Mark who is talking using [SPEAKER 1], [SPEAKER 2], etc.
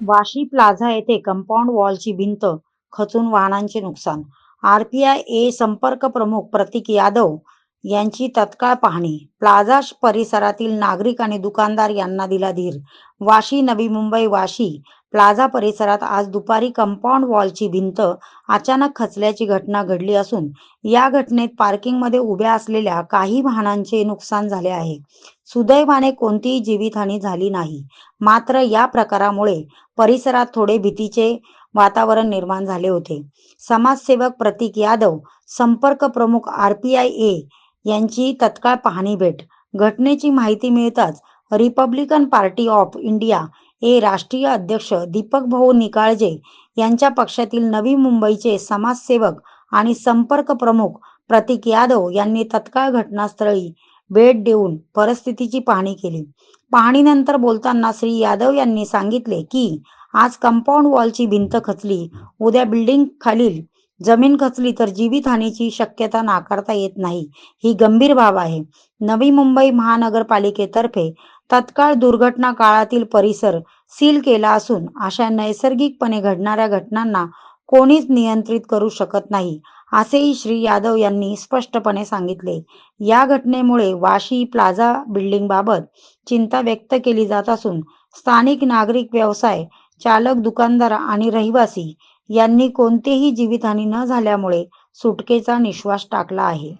[SPEAKER 1] Vashi plaza येथे compound वॉलची भिंत खचून वाहनांचे नुकसान. आरपीआय ए संपर्क प्रमुख प्रतीक यादव यांची तत्काळ पाहणी. प्लाझा परिसरातील नागरिक आणि दुकानदार यांना दिला धीर. वाशी नवी मुंबई वाशी प्लाझा परिसरात आज दुपारी कंपाऊंड वॉलची भिंत अचानक खचल्याची घटना घडली असून या घटनेत पार्किंगमध्ये उभ्या असलेल्या काही वाहनांचे नुकसान झाले आहे. सुदैवाने कोणतीही जीवितहानी झाली नाही. मात्र या प्रकारामुळे परिसरात थोडे भीतीचे वातावरण निर्माण झाले होते. समाजसेवक प्रतीक यादव संपर्क प्रमुख आर पी आय ए यांची तत्काळ पाहणी भेट. घटनेची माहिती मिळताच रिपब्लिकन पार्टी ऑफ इंडिया हे राष्ट्रीय अध्यक्ष दीपक भाऊ निकाळजे यांच्या पक्षातील नवी मुंबईचे समाजसेवक आणि संपर्क प्रमुख प्रतीक यादव यांनी तत्काळ घटनास्थळी भेट देऊन परिस्थितीची पाहणी केली. पाहणीनंतर बोलताना श्री यादव यांनी सांगितले की आज कंपाऊंड वॉलची भिंत खचली. उद्या बिल्डिंग खालील. जमीन खचली तर जीवितहानीची शक्यता नाकारता येत नाही. ही गंभीर बाब आहे. नवी मुंबई महानगरपालिकेतर्फे तत्काळ दुर्घटना काळातील परिसर सील केला असून अशा नैसर्गिकपणे घडणाऱ्या घटनांना कोणीच नियंत्रित करू शकत नाही असेही श्री यादव यांनी स्पष्टपणे सांगितले. या घटनेमुळे वाशी प्लाझा बिल्डिंगबाबत चिंता व्यक्त केली जात असून स्थानिक नागरिक व्यवसाय चालक दुकानदार आणि रहिवासी यांनी कोणतेही जीवितहानी न झाल्यामुळे सुटकेचा निश्वास टाकला आहे.